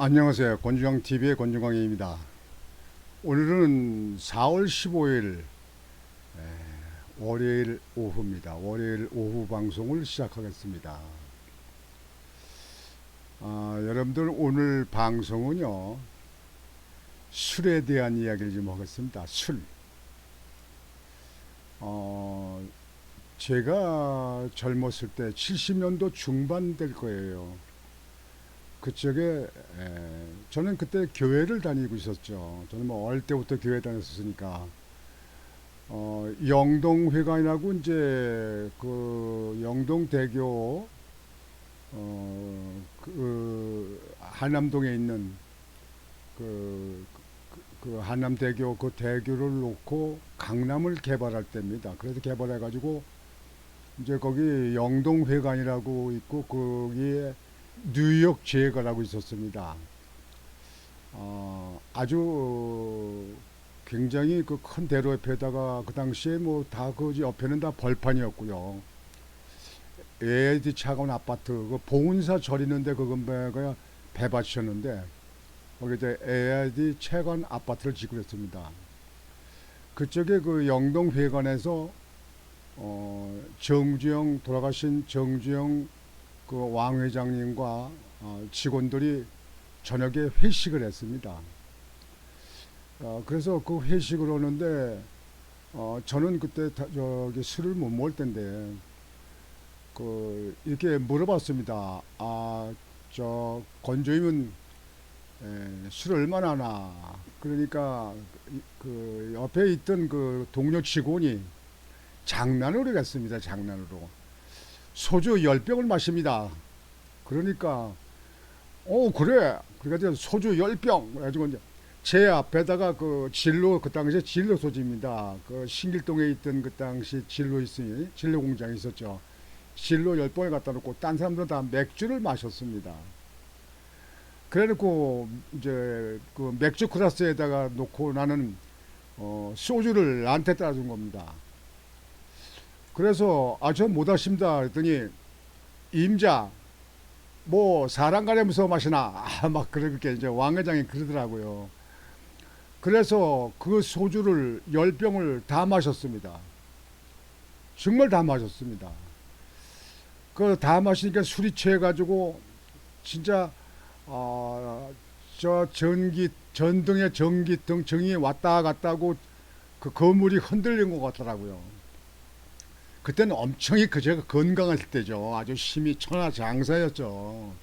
안녕하세요. 권중광 TV의 권중광입니다. 오늘은 4월 15일 월요일 오후입니다. 월요일 오후 방송을 시작하겠습니다. 아, 여러분들 오늘 방송은요 술에 대한 이야기를 좀 하겠습니다. 술. 어, 제가 젊었을 때 70년도 중반 될 거예요. 그쪽에 에, 저는 그때 교회를 다니고 있었죠. 저는 뭐 어릴 때부터 교회 다녔었으니까 어, 영동회관이라고 이제 그 영동대교 어, 그 한남동에 있는 그, 그, 그 한남대교 그 대교를 놓고 강남을 개발할 때입니다. 그래서 개발해 가지고 이제 거기 영동회관이라고 있고 거기에 뉴욕 제거라고 있었습니다. 어, 아주 굉장히 그 큰 대로 옆에다가 그 당시에 뭐 다 그 옆에는 다 벌판이었고요. AID 차가운 아파트 그 보은사 절이는데 그건 뭐야 배밭이었는데 거기 이제 AID 채관 아파트를 짓고 그랬습니다. 그쪽에 그 영동 회관에서 어, 정주영 돌아가신 정주영 그 왕 회장님과 어, 직원들이 저녁에 회식을 했습니다. 어, 그래서 그 회식을 오는데 어, 저는 그때 다, 저기 술을 못 먹을 텐데 그 이렇게 물어봤습니다. 아, 저 건조임은 에, 술 얼마나 하나? 그러니까 이- 그 옆에 있던 그 동료 직원이 장난으로 했습니다. 장난으로. 소주 10병을 마십니다. 그러니까 어 그래. 그러니까 소주 10병 그래가지고 이제 제 앞에다가 그 진로 그 당시에 진로 소지입니다. 그 신길동에 있던 그 당시 진로 있으니 진로 공장이 있었죠. 진로 10병을 갖다 놓고 딴 사람들은 다 맥주를 마셨습니다. 그래놓고 이제 그 맥주 클라스에다가 놓고 나는 어 소주를 나한테 따라준 겁니다. 그래서 아 저 못하십니다 그랬더니 임자 뭐 사람 가려면서 마시나 아, 막 그렇게 이제 왕 회장이 그러더라고요. 그래서 그 소주를 열 병을 다 마셨습니다. 정말 다 마셨습니다. 그 다 마시니까 술이 취해가지고 진짜 어, 저 전기 전등에 전기등 정이 왔다 갔다고 그 건물이 흔들린 것 같더라고요. 그때는 엄청이 그 제가 건강할 때죠. 아주 힘이 천하장사였죠.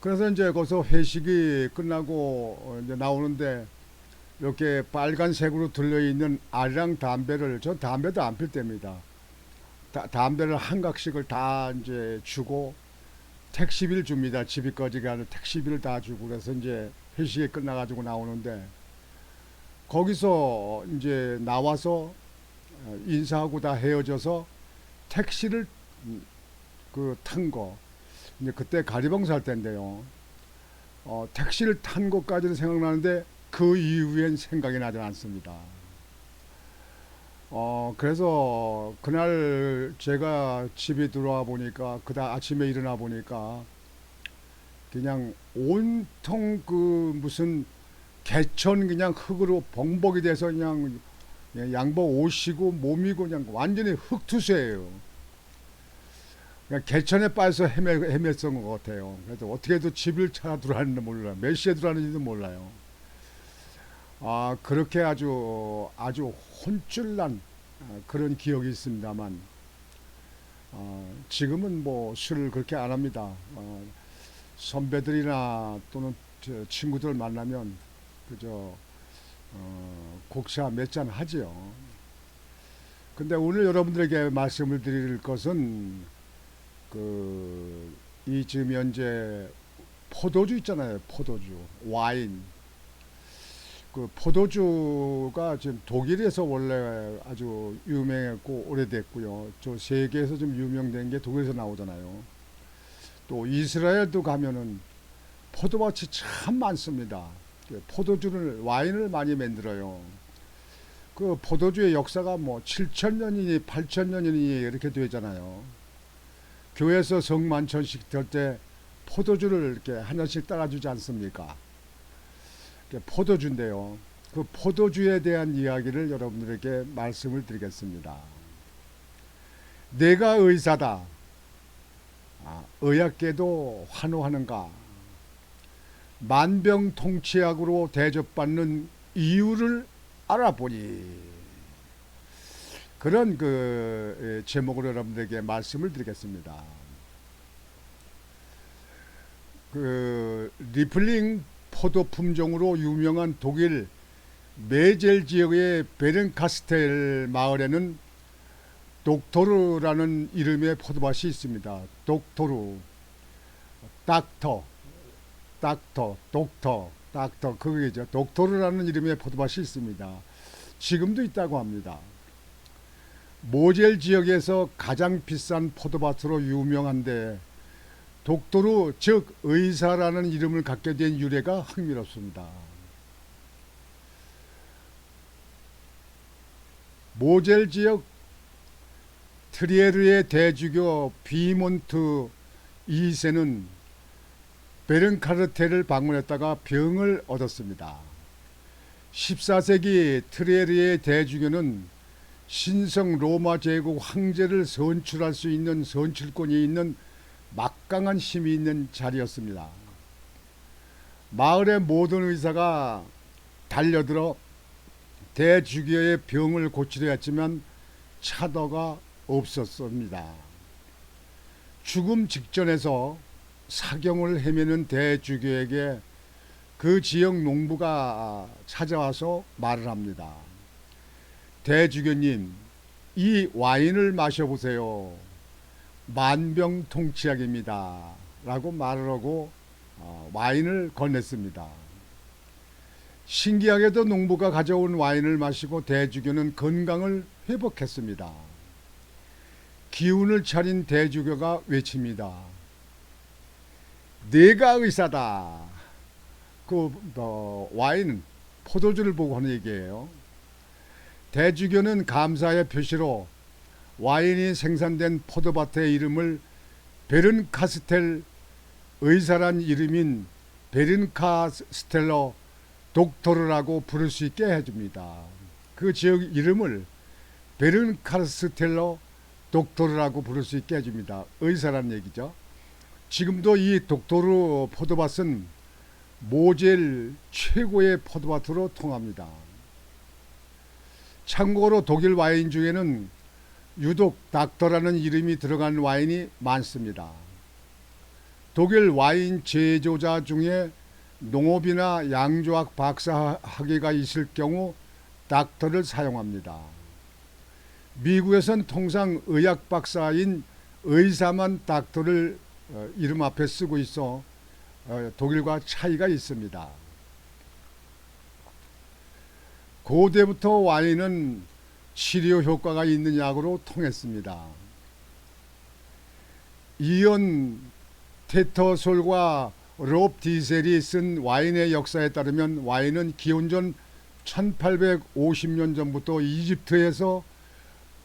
그래서 이제 거기서 회식이 끝나고 어, 이제 나오는데 이렇게 빨간색으로 들려 있는 아리랑 담배를 저 담배도 안 필 때입니다. 다- 담배를 한 각씩을 다 이제 주고 택시비를 줍니다. 집이까지 가는 택시비를 다 주고 그래서 이제 회식이 끝나가지고 나오는데 거기서 이제 나와서 어, 인사하고 다 헤어져서 택시를 그 탄 거. 이제 그때 가리봉 살 때인데요. 어, 택시를 탄 것까지는 생각나는데 그 이후엔 생각이 나지 않습니다. 어, 그래서 그날 제가 집에 들어와 보니까 그다 아침에 일어나 보니까 그냥 온통 그 무슨 개천 그냥 흙으로 범벅이 돼서 그냥 그냥 양복 옷이고 몸이고 그냥 완전히 흙투수예요. 그냥 개천에 빠져서 헤매, 헤맸던 것 같아요. 그래서 어떻게 해도 집을 찾아 들어왔는지 몰라요. 몇 시에 들어왔는지도 몰라요. 아 그렇게 아주 아주 혼쭐난 아, 그런 기억이 있습니다만 어, 지금은 뭐 술을 그렇게 안 합니다. 어, 선배들이나 또는 저 친구들 만나면 그저 어, 곡차 몇잔 하지요. 근데 오늘 여러분들에게 말씀을 드릴 것은 그 이 지금 현재 포도주 있잖아요. 포도주, 와인. 그 포도주가 지금 독일에서 원래 아주 유명했고 오래됐고요. 저 세계에서 좀 유명된 게 독일에서 나오잖아요. 또 이스라엘도 가면은 포도밭이 참 많습니다. 그 포도주를 와인을 많이 만들어요. 그 포도주의 역사가 뭐 7천 년이니 8천 년이니 이렇게 되잖아요. 교회에서 성만천식 될 때 포도주를 이렇게 한 잔씩 따라주지 않습니까? 포도주인데요. 그 포도주에 대한 이야기를 여러분들에게 말씀을 드리겠습니다. 내가 의사다. 아, 의학계도 환호하는가? 만병통치약으로 대접받는 이유를 알아보니 그런 그 예, 제목으로 여러분들에게 말씀을 드리겠습니다. 그 리플링 포도 품종으로 유명한 독일 메젤 지역의 베른카스텔 마을에는 독토르라는 이름의 포도밭이 있습니다. 독토르, 닥터, 닥터, 독터, 닥터 그게죠. 독토르라는 이름의 포도밭이 있습니다. 지금도 있다고 합니다. 모젤 지역에서 가장 비싼 포도밭으로 유명한데 독도루 즉 의사라는 이름을 갖게 된 유래가 흥미롭습니다. 모젤 지역 트리에르의 대주교 비몬트 2세는 베른카르테를 방문했다가 병을 얻었습니다. 14세기 트리에르의 대주교는 신성 로마 제국 황제를 선출할 수 있는 선출권이 있는 막강한 힘이 있는 자리였습니다. 마을의 모든 의사가 달려들어 대주교의 병을 고치려 했지만 차도가 없었습니다. 죽음 직전에서 사경을 헤매는 대주교에게 그 지역 농부가 찾아와서 말을 합니다. 대주교님, 이 와인을 마셔보세요. 만병통치약입니다. 라고 말을 하고 어, 와인을 건넸습니다. 신기하게도 농부가 가져온 와인을 마시고 대주교는 건강을 회복했습니다. 기운을 차린 대주교가 외칩니다. 내가 의사다. 그 어, 와인 포도주를 보고 하는 얘기예요. 대주교는 감사의 표시로 와인이 생산된 포도밭의 이름을 베른카스텔 의사란 이름인 베른카스텔러 독토르라고 부를 수 있게 해줍니다. 그 지역 이름을 베른카스텔러 독토르라고 부를 수 있게 해줍니다. 의사란 얘기죠. 지금도 이 독토르 포도밭은 모젤 최고의 포도밭으로 통합니다. 참고로 독일 와인 중에는 유독 닥터라는 이름이 들어간 와인이 많습니다. 독일 와인 제조자 중에 농업이나 양조학 박사 학위가 있을 경우 닥터를 사용합니다. 미국에선 통상 의학 박사인 의사만 닥터를 어, 이름 앞에 쓰고 있어 어, 독일과 차이가 있습니다. 고대부터 와인은 치료 효과가 있는 약으로 통했습니다. 이온 테터솔과 롭 디셀이 쓴 와인의 역사에 따르면 와인은 기원전 1850년 전부터 이집트에서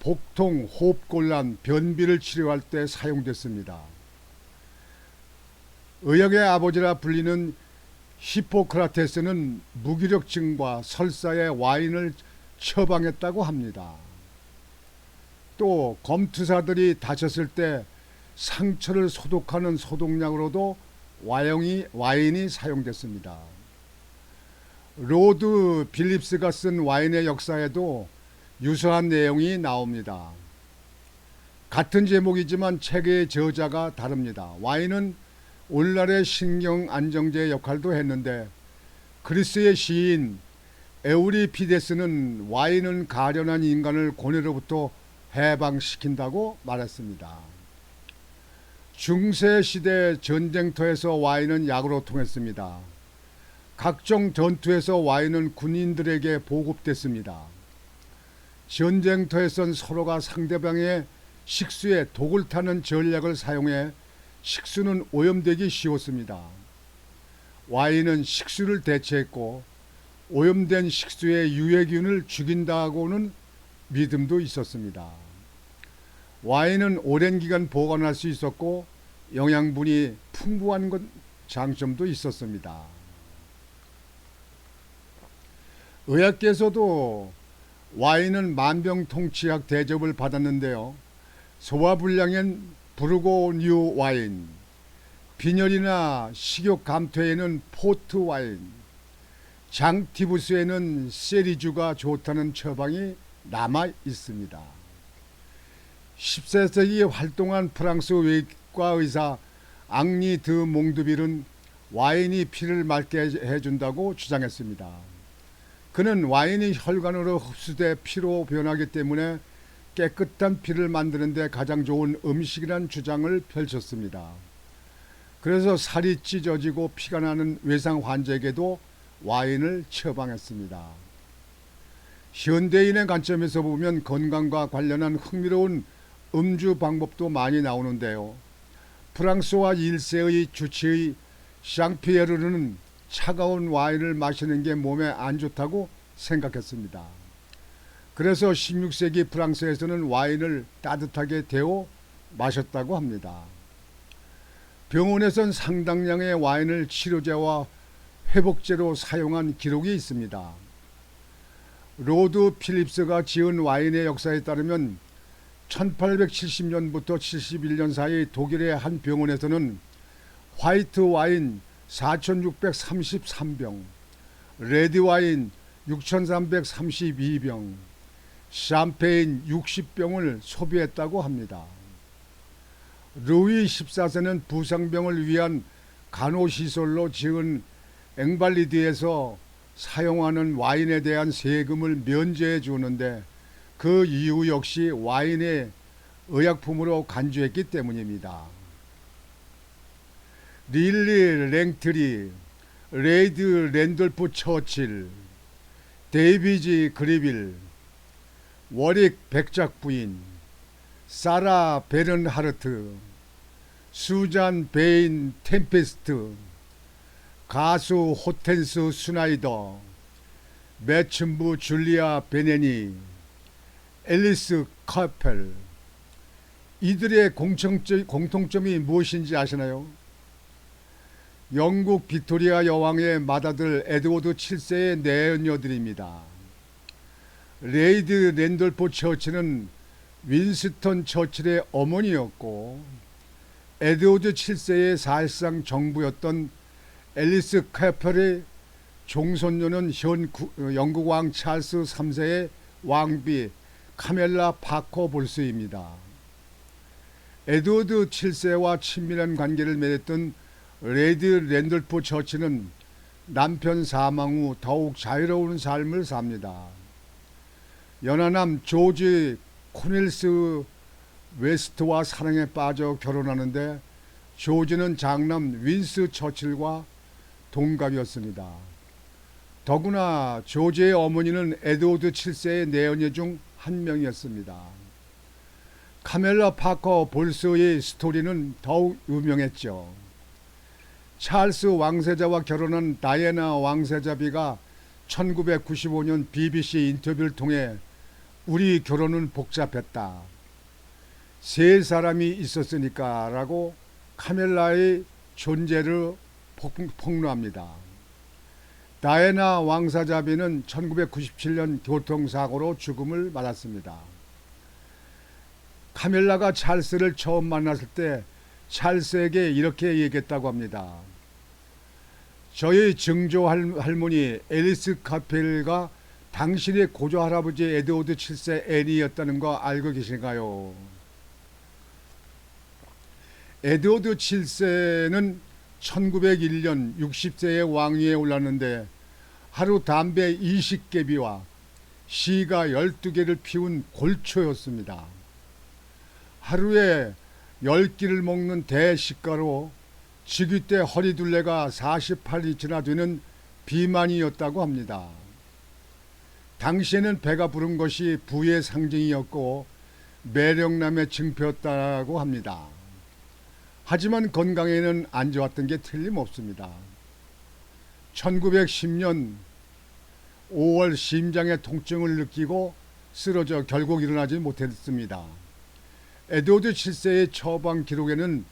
복통, 호흡곤란, 변비를 치료할 때 사용됐습니다. 의학의 아버지라 불리는 히포크라테스는 무기력증과 설사에 와인을 처방했다고 합니다. 또 검투사들이 다쳤을 때 상처를 소독하는 소독약으로도 와인이, 와인이 사용됐습니다. 로드 빌립스가 쓴 와인의 역사에도 유사한 내용이 나옵니다. 같은 제목이지만 책의 저자가 다릅니다. 와인은 오늘날의 신경 안정제 역할도 했는데 그리스의 시인 에우리피데스는 와인은 가련한 인간을 고뇌로부터 해방시킨다고 말했습니다. 중세 시대 전쟁터에서 와인은 약으로 통했습니다. 각종 전투에서 와인은 군인들에게 보급됐습니다. 전쟁터에선 서로가 상대방의 식수에 독을 타는 전략을 사용해 식수는 오염되기 쉬웠습니다. 와인은 식수를 대체했고 오염된 식수의 유해균을 죽인다고는 믿음도 있었습니다. 와인은 오랜 기간 보관할 수 있었고 영양분이 풍부한 것 장점도 있었습니다. 의학계에서도 와인은 만병통치약 대접을 받았는데요. 소화불량엔 브루고뉴 와인, 빈혈이나 식욕 감퇴에는 포트 와인, 장티부스에는 세리주가 좋다는 처방이 남아 있습니다. 14세기에 활동한 프랑스 외과 의사 앙리 드 몽드빌은 와인이 피를 맑게 해준다고 주장했습니다. 그는 와인이 혈관으로 흡수돼 피로 변하기 때문에 깨끗한 피를 만드는 데 가장 좋은 음식이란 주장을 펼쳤습니다. 그래서 살이 찢어지고 피가 나는 외상 환자에게도 와인을 처방했습니다. 현대인의 관점에서 보면 건강과 관련한 흥미로운 음주 방법도 많이 나오는데요. 프랑스와 1세의 주치의 샹피에르는 차가운 와인을 마시는 게 몸에 안 좋다고 생각했습니다. 그래서 16세기 프랑스에서는 와인을 따뜻하게 데워 마셨다고 합니다. 병원에선 상당량의 와인을 치료제와 회복제로 사용한 기록이 있습니다. 로드 필립스가 지은 와인의 역사에 따르면 1870년부터 71년 사이 독일의 한 병원에서는 화이트 와인 4633병, 레드 와인 6332병, 샴페인 60병을 소비했다고 합니다. 루이 14세는 부상병을 위한 간호시설로 지은 앵발리드에서 사용하는 와인에 대한 세금을 면제해 주는데 그 이유 역시 와인의 의약품으로 간주했기 때문입니다. 릴리 랭트리, 레이드 랜돌프 처칠, 데이비지 그리빌, 워릭 백작 부인, 사라 베른하르트, 수잔 베인 템페스트, 가수 호텐스 수나이더, 매춘부 줄리아 베네니, 앨리스 카펠 이들의 공통점이 무엇인지 아시나요? 영국 빅토리아 여왕의 맏아들 에드워드 7세의 내연녀들입니다. 레이드 랜돌프 처치는 윈스턴 처칠의 어머니였고 에드워드 7세의 사실상 정부였던 앨리스 카펠의 종손녀는 현 영국 왕 찰스 3세의 왕비 카멜라 파커 볼스입니다. 에드워드 7세와 친밀한 관계를 맺었던 레이드 랜돌프 처치는 남편 사망 후 더욱 자유로운 삶을 삽니다. 연하남 조지 코닐스 웨스트와 사랑에 빠져 결혼하는데 조지는 장남 윈스 처칠과 동갑이었습니다. 더구나 조지의 어머니는 에드워드 7세의 내연녀 중 한 명이었습니다. 카멜라 파커 볼스의 스토리는 더욱 유명했죠. 찰스 왕세자와 결혼한 다이애나 왕세자비가 1995년 BBC 인터뷰를 통해 우리 결혼은 복잡했다. 세 사람이 있었으니까 라고 카멜라의 존재를 폭로합니다. 다이애나 왕사자비는 1997년 교통사고로 죽음을 맞았습니다. 카멜라가 찰스를 처음 만났을 때 찰스에게 이렇게 얘기했다고 합니다. 저희 증조 할머니 앨리스 카펠가 당신의 고조 할아버지 에드워드 7세 애니였다는 거 알고 계신가요? 에드워드 7세는 1901년 60세의 왕위에 올랐는데 하루 담배 20개비와 시가 12개를 피운 골초였습니다. 하루에 10끼를 먹는 대식가로 즉위 때 허리둘레가 48인치나 되는 비만이었다고 합니다. 당시에는 배가 부른 것이 부의 상징이었고 매력남의 증표였다고 합니다. 하지만 건강에는 안 좋았던 게 틀림없습니다. 1910년 5월 심장의 통증을 느끼고 쓰러져 결국 일어나지 못했습니다. 에드워드 7세의 처방 기록에는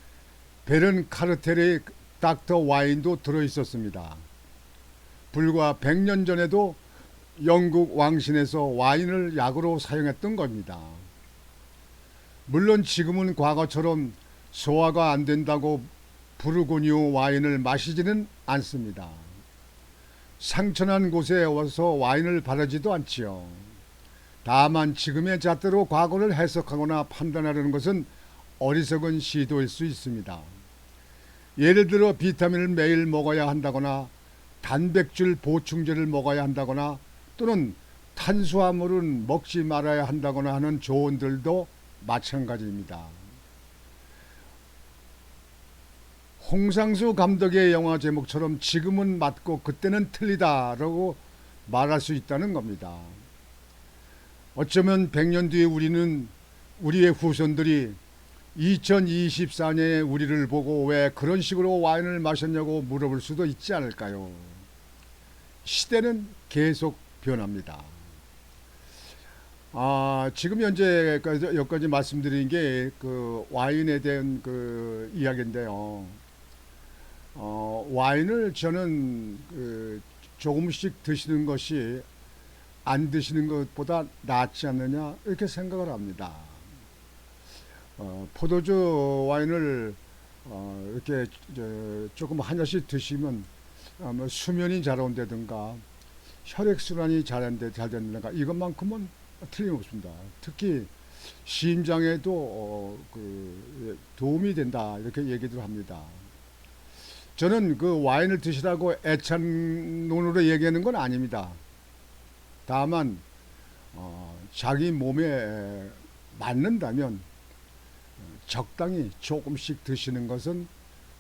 베른 카르텔의 닥터 와인도 들어 있었습니다. 불과 100년 전에도 영국 왕실에서 와인을 약으로 사용했던 겁니다. 물론 지금은 과거처럼 소화가 안 된다고 부르고니오 와인을 마시지는 않습니다. 상처난 곳에 와서 와인을 바르지도 않지요. 다만 지금의 잣대로 과거를 해석하거나 판단하려는 것은 어리석은 시도일 수 있습니다. 예를 들어 비타민을 매일 먹어야 한다거나 단백질 보충제를 먹어야 한다거나 또는 탄수화물은 먹지 말아야 한다거나 하는 조언들도 마찬가지입니다. 홍상수 감독의 영화 제목처럼 지금은 맞고 그때는 틀리다라고 말할 수 있다는 겁니다. 어쩌면 100년 뒤에 우리는 우리의 후손들이 2024년에 우리를 보고 왜 그런 식으로 와인을 마셨냐고 물어볼 수도 있지 않을까요? 시대는 계속 변합니다. 아, 지금 현재 여기까지 말씀드린 게 그 와인에 대한 그 이야기인데요. 어, 와인을 저는 그 조금씩 드시는 것이 안 드시는 것보다 낫지 않느냐 이렇게 생각을 합니다. 어, 포도주 와인을 어, 이렇게 저, 조금 한 잔씩 드시면 어, 뭐 수면이 잘 온다든가 혈액 순환이 잘한데 잘 된다든가 이것만큼은 틀림없습니다. 특히 심장에도 어, 그 도움이 된다 이렇게 얘기들 합니다. 저는 그 와인을 드시라고 애찬론으로 얘기하는 건 아닙니다. 다만 어, 자기 몸에 맞는다면 적당히 조금씩 드시는 것은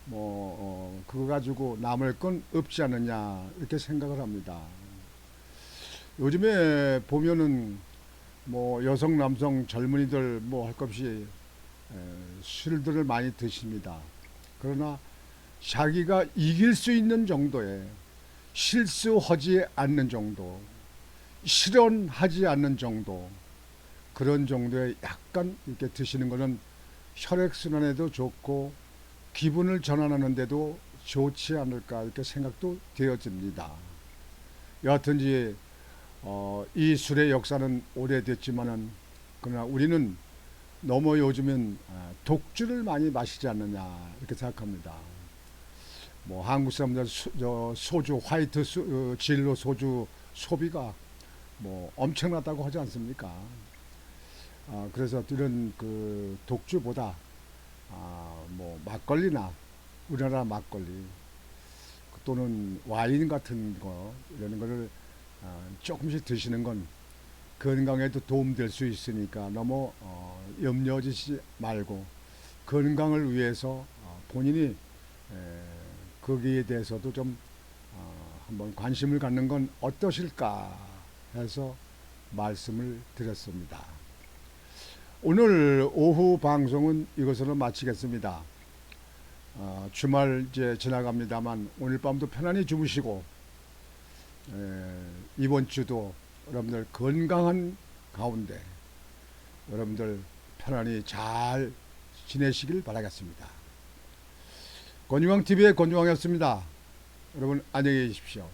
뭐 어, 그거 가지고 남을 건 없지 않느냐 이렇게 생각을 합니다. 요즘에 보면은 뭐 여성 남성 젊은이들 뭐 할 것 없이 에, 술들을 많이 드십니다. 그러나 자기가 이길 수 있는 정도의 실수하지 않는 정도, 실현하지 않는 정도, 그런 정도의 약간 이렇게 드시는 것은 혈액순환에도 좋고 기분을 전환하는데도 좋지 않을까 이렇게 생각도 되어집니다. 여하튼지 어, 이 술의 역사는 오래됐지만은 그러나 우리는 너무 요즘은 아, 독주를 많이 마시지 않느냐 이렇게 생각합니다. 뭐 한국 사람들 소, 저 소주 화이트 수, 어, 진로 소주 소비가 뭐 엄청나다고 하지 않습니까? 아, 그래서 이런 그 독주보다 아, 뭐 막걸리나 우리나라 막걸리 또는 와인 같은 거 이런 거를 아, 조금씩 드시는 건 건강에도 도움될 수 있으니까 너무 어, 염려지지 말고 건강을 위해서 어, 본인이 에, 거기에 대해서도 좀 어, 한번 관심을 갖는 건 어떠실까 해서 말씀을 드렸습니다. 오늘 오후 방송은 이것으로 마치겠습니다. 어, 주말 이제 지나갑니다만 오늘 밤도 편안히 주무시고 에, 이번 주도 여러분들 건강한 가운데 여러분들 편안히 잘 지내시길 바라겠습니다. 권유왕 TV의 권유왕이었습니다. 여러분 안녕히 계십시오.